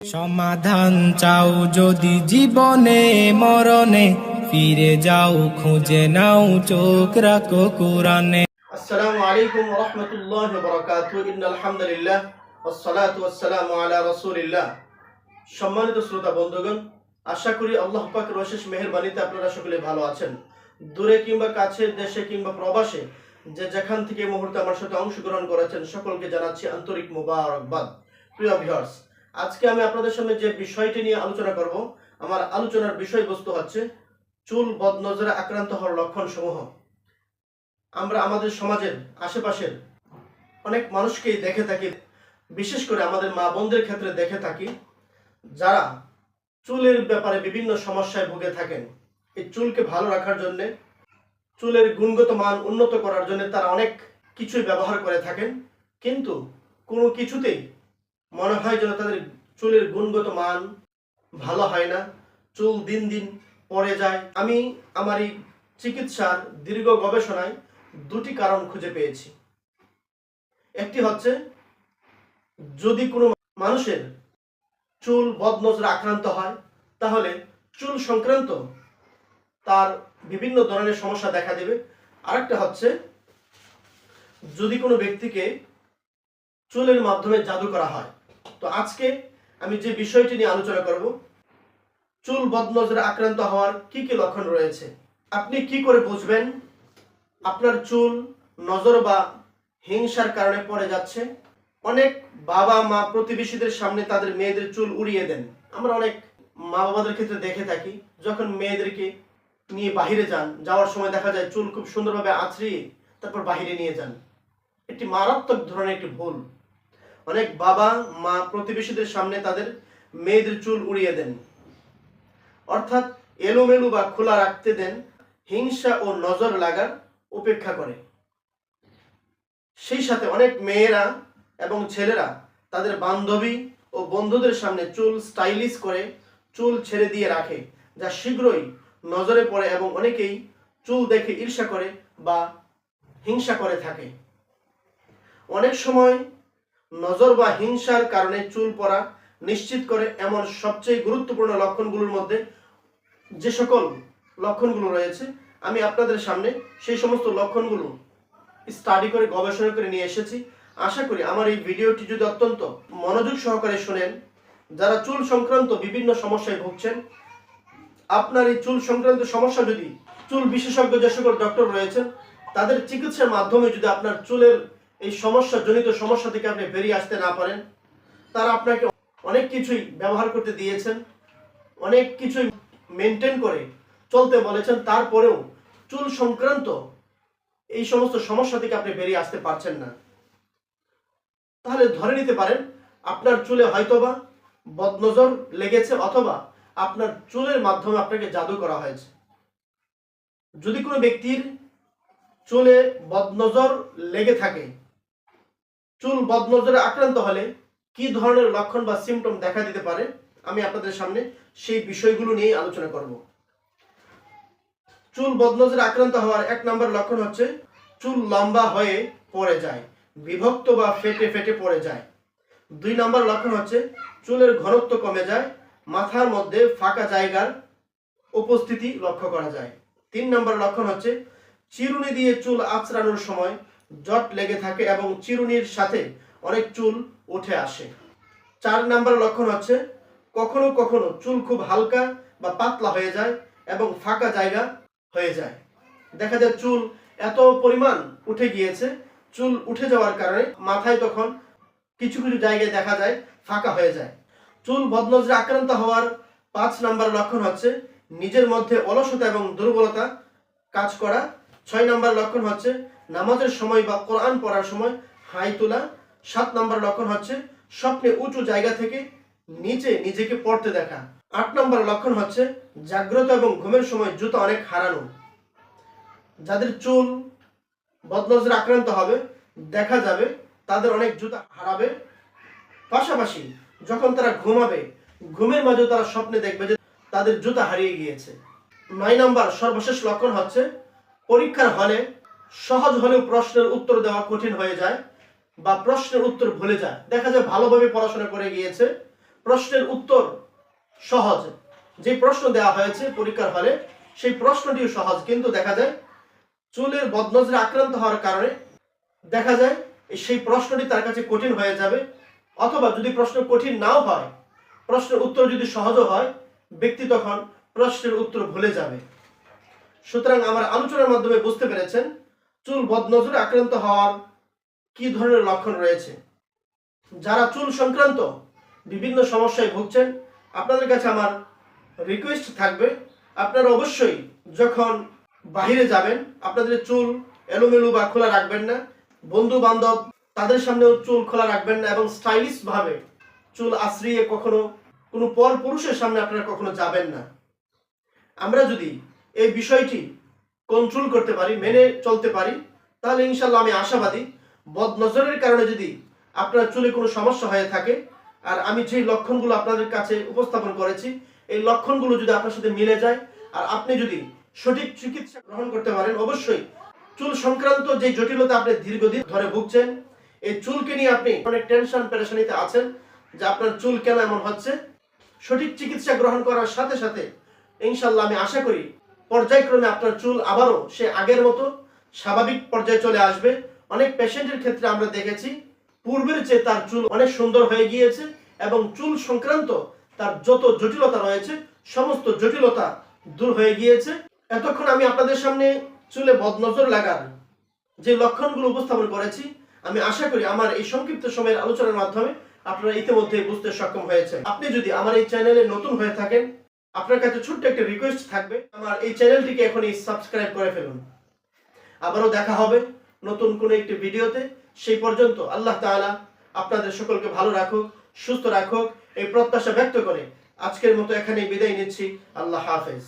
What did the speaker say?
সমাধান চাও যদি জীবনে মরণে ফিরে যাও খুঁজে নাও চোখ রাখো কোরআনে আসসালামু আলাইকুম রহমতুল্লাহ বরকাত ইন আলহামদুলিল্লাহ والصلاة والسلام على রাসূলিল্লাহ সম্মানিত শ্রোতা বন্ধুগণ আশা করি আল্লাহ পাকের অশেষ মেহেরবানিতে আপনারা সকলে ভালো আছেন দূরে কিংবা কাছে দেশে কিংবা প্রবাসে যে যেখান থেকে এই মুহূর্তে আমার সাথে অংশগ্রহণ করেছেন সকলকে জানাচ্ছি আন্তরিক মুবারকবাদ প্রিয় ভিউয়ার্স আজকে আমি আপনাদের সামনে যে বিষয়টি নিয়ে আলোচনা করব, আমার আলোচনার বিষয়বস্তু হচ্ছে চুল বদনজরে আক্রান্ত হওয়ার লক্ষণ সমূহ আমরা আমাদের সমাজের আশেপাশের অনেক মানুষকেই দেখে থাকি, বিশেষ করে আমাদের মা বোনদের ক্ষেত্রে দেখে থাকি, যারা চুলের ব্যাপারে বিভিন্ন সমস্যায় ভুগে থাকেন। এই চুলকে ভালো রাখার জন্যে, চুলের গুণগত মান উন্নত করার জন্য তারা অনেক কিছুই ব্যবহার করে থাকেন, কিন্তু কোনো কিছুতেই মনে হয় যেন তাদের চুলের গুণগত মান ভালো হয় না। চুল দিন দিন পড়ে যায়। আমি আমার এই চিকিৎসার দীর্ঘ গবেষণায় দুটি কারণ খুঁজে পেয়েছি। একটি হচ্ছে, যদি কোনো মানুষের চুল বদনজরে আক্রান্ত হয়, তাহলে চুল সংক্রান্ত তার বিভিন্ন ধরনের সমস্যা দেখা দেবে। আরেকটা হচ্ছে, যদি কোনো ব্যক্তিকে চুলের মাধ্যমে জাদু করা হয় তো আজকে আমি যে বিষয়টি নিয়ে আলোচনা করব, চুল বদনজরে আক্রান্ত হওয়ার কি কি লক্ষণ রয়েছে? আপনি কি করে বুঝবেন আপনার চুল নজর বা হিংসার কারণে পড়ে যাচ্ছে? অনেক বাবা মা প্রতিবেশীদের সামনে তাদের মেয়েদের চুল উড়িয়ে দেন। আমরা অনেক মা বাবাদের ক্ষেত্রে দেখে থাকি, যখন মেয়েদেরকে নিয়ে বাহিরে যান, যাওয়ার সময় দেখা যায় চুল খুব সুন্দরভাবে আছড়িয়ে তারপর বাহিরে নিয়ে যান। একটি মারাত্মক ধরনের একটি ভুল। অনেক বাবা, মা প্রতিবেশীদের সামনে তাদের মেয়েদের চুল উড়িয়ে দেন। অর্থাৎ এলোমেলো বা খোলা রাখতে দেন, হিংসা ও নজর লাগার উপেক্ষা করে। সেই সাথে অনেক মেয়েরা এবং ছেলেরা তাদের বান্ধবী ও বন্ধুদের সামনে চুল স্টাইলিশ করে চুল ছেড়ে দিয়ে রাখে, যা শীঘ্রই নজরে পড়ে এবং অনেকেই চুল দেখে ঈর্ষা করে বা হিংসা করে থাকে। অনেক সময় নজর বা হিংসার কারণে চুল পড়া নিশ্চিত করে এমন সবচেয়ে গুরুত্বপূর্ণ লক্ষণগুলোর মধ্যে যে সকল লক্ষণগুলো রয়েছে, আমি আপনাদের সামনে সেই সমস্ত লক্ষণগুলো স্টাডি করে, গবেষণা করে নিয়ে এসেছি। আশা করি আমার এই ভিডিওটি যদি অত্যন্ত মনোযোগ সহকারে শোনেন, যারা চুল সংক্রান্ত বিভিন্ন সমস্যায় ভুগছেন, আপনার এই চুল সংক্রান্ত সমস্যা যদি চুল বিশেষজ্ঞ যে সকল ডক্টর রয়েছেন, তাদের চিকিৎসার মাধ্যমে যদি আপনার চুলের এই সমস্যা, জনিত সমস্যা থেকে আপনি বেরিয়ে আসতে না পারেন। তারা আপনাকে অনেক কিছুই ব্যবহার করতে দিয়েছেন, অনেক কিছুই মেনটেন করে চলতে বলেছেন, তারপরেও চুল সংক্রান্ত এই সমস্ত সমস্যা থেকে আপনি বেরিয়ে আসতে পারছেন না। তাহলে ধরে নিতে পারেন, আপনার চুলে হয়তোবা বদনজর লেগেছে অথবা আপনার চুলের মাধ্যমে আপনাকে জাদু করা হয়েছে। যদি কোনো ব্যক্তির চুলে বদনজর লেগে থাকে চুল বদনজরে আক্রান্ত হলে কি ধরনের লক্ষণ বা সিমটম দেখা দিতে পারে? আমি আপনাদের সামনে সেই বিষয়গুলো নিয়ে আলোচনা করব। চুল বদনজরে আক্রান্ত হওয়ার এক নম্বর লক্ষণ হচ্ছে চুল লম্বা হয়ে পড়ে যায়, বিভক্ত বা ফেটে ফেটে পড়ে যায়। দুই নম্বর লক্ষণ হচ্ছে চুলের ঘনত্ব কমে যায়, মাথার মধ্যে ফাঁকা জায়গার উপস্থিতি লক্ষ্য করা যায়। তিন নম্বর লক্ষণ হচ্ছে চিরুনি দিয়ে চুল আঁচড়ানোর সময় জট লেগে থাকে এবং চিরুনির সাথে অনেক চুল উঠে আসে। চার নম্বর লক্ষণ হচ্ছে, কখনো কখনো চুল খুব হালকা বা পাতলা হয়ে যায় এবং ফাঁকা জায়গা হয়ে যায়। দেখা যায় চুল এত পরিমাণ উঠে গিয়েছে, চুল উঠে যাওয়ার কারণে মাথায় তখন কিছু কিছু জায়গায় দেখা যায় ফাঁকা হয়ে যায়। চুল বদনজরে আক্রান্ত হওয়ার পাঁচ নাম্বার লক্ষণ হচ্ছে, নিজের মধ্যে অলসতা এবং দুর্বলতা কাজ করা। ছয় নাম্বার লক্ষণ হচ্ছে নামাজের সময় বা কোরআন পড়ার সময় হাই তোলা। সাত নাম্বার লক্ষণ হচ্ছে স্বপ্নে উঁচু জায়গা থেকে নিচে নিজেকে পড়তে দেখা। আট নম্বর লক্ষণ হচ্ছে জাগ্রত এবং ঘুমের সময় জুতা অনেক হারানো। যাদের চুল বদনজরে আক্রান্ত হবে, দেখা যাবে তাদের অনেক জুতা হারাবে। পাশাপাশি যখন তারা ঘুমাবে, ঘুমের মাঝেও তারা স্বপ্নে দেখবে যে তাদের জুতা হারিয়ে গিয়েছে। নয় নাম্বার সর্বশেষ লক্ষণ হচ্ছে পরীক্ষার হলে সহজ হলেও প্রশ্নের উত্তর দেওয়া কঠিন হয়ে যায় বা প্রশ্নের উত্তর ভুলে যায়। দেখা যায় ভালোভাবে পড়াশোনা করে গিয়েছে। প্রশ্নের উত্তর সহজ। যে প্রশ্ন দেওয়া হয়েছে পরীক্ষার হলে সেই প্রশ্নটিও সহজ। কিন্তু দেখা যায় চুলের বদনজরে আক্রান্ত হওয়ার কারণে দেখা যায় সেই প্রশ্নটি তার কাছে কঠিন হয়ে যাবে। অথবা যদি প্রশ্ন কঠিন নাও হয়, প্রশ্নের উত্তর যদি সহজও হয়, ব্যক্তি তখন প্রশ্নের উত্তর ভুলে যাবে। সুতরাং আমার আলোচনার মাধ্যমে বুঝতে পেরেছেন চুল বদনজরে আক্রান্ত হওয়ার কি ধরনের লক্ষণ রয়েছে? যারা চুল সংক্রান্ত বিভিন্ন সমস্যায় ভুগছেন, আপনাদের কাছে আমার রিকোয়েস্ট থাকবে, আপনারা অবশ্যই যখন বাইরে যাবেন, আপনাদের চুল এলোমেলো বা খোলা রাখবেন না বন্ধু বান্ধব তাদের সামনেও চুল খোলা রাখবেন না এবং স্টাইলিশ ভাবে চুল আশ্রিয়ে কখনো কোনো পর পুরুষের সামনে আপনারা কখনো যাবেন না। আমরা যদি এই বিষয়টি কন্ট্রোল করতে পারি, মেনে চলতে পারি, তাহলে ইনশাল্লাহ আমি আশাবাদী। বদনজরের কারণে যদি আপনার চুলে কোনো সমস্যা হয়ে থাকে, আর আমি যে লক্ষণগুলো আপনাদের কাছে উপস্থাপন করেছি, এই লক্ষণগুলো যদি আপনার সাথে মিলে যায়, আর আপনি যদি সঠিক চিকিৎসা গ্রহণ করতে পারেন, অবশ্যই চুল সংক্রান্ত যে জটিলতা আপনি দীর্ঘদিন ধরে ভুগছেন, এই চুলকে নিয়ে আপনি অনেক টেনশন পেরেশানিতে আছেন যে আপনার চুল কেন এমন হচ্ছে। সঠিক চিকিৎসা গ্রহণ করার সাথে সাথে ইনশাল্লাহ আমি আশা করি পর্যায়ক্রমে আপনার চুল আবারও সে আগের মতো স্বাভাবিক পর্যায়ে চলে আসবে। অনেক পেশেন্টের ক্ষেত্রে আমরা দেখেছি, পূর্বের চেয়ে তার চুল অনেক সুন্দর হয়ে গিয়েছে এবং চুল সংক্রান্ত তার যত জটিলতা রয়েছে, সমস্ত জটিলতা দূর হয়ে গিয়েছে। এতক্ষণ আমি আপনাদের সামনে চুলে বদনজর লাগার যে লক্ষণগুলো উপস্থাপন করেছি, আমি আশা করি আমার এই সংক্ষিপ্ত সময়ের আলোচনার মাধ্যমে আপনারা ইতিমধ্যে বুঝতে সক্ষম হয়েছে আপনি যদি আমার এই চ্যানেলে নতুন হয়ে থাকেন আপনার কাছে ছোট্ট একটা রিকোয়েস্ট থাকবে। আমার এই চ্যানেলটিকে এখনই সাবস্ক্রাইব করে ফেলুন। আবারও দেখা হবে নতুন কোনো একটি ভিডিওতে সেই পর্যন্ত আল্লাহ তাআলা আপনাদের সকলকে ভালো রাখুক, সুস্থ রাখুক, এই প্রত্যাশা ব্যক্ত করে। আজকের মতো এখানেই বিদায় নিচ্ছি। আল্লাহ হাফেজ।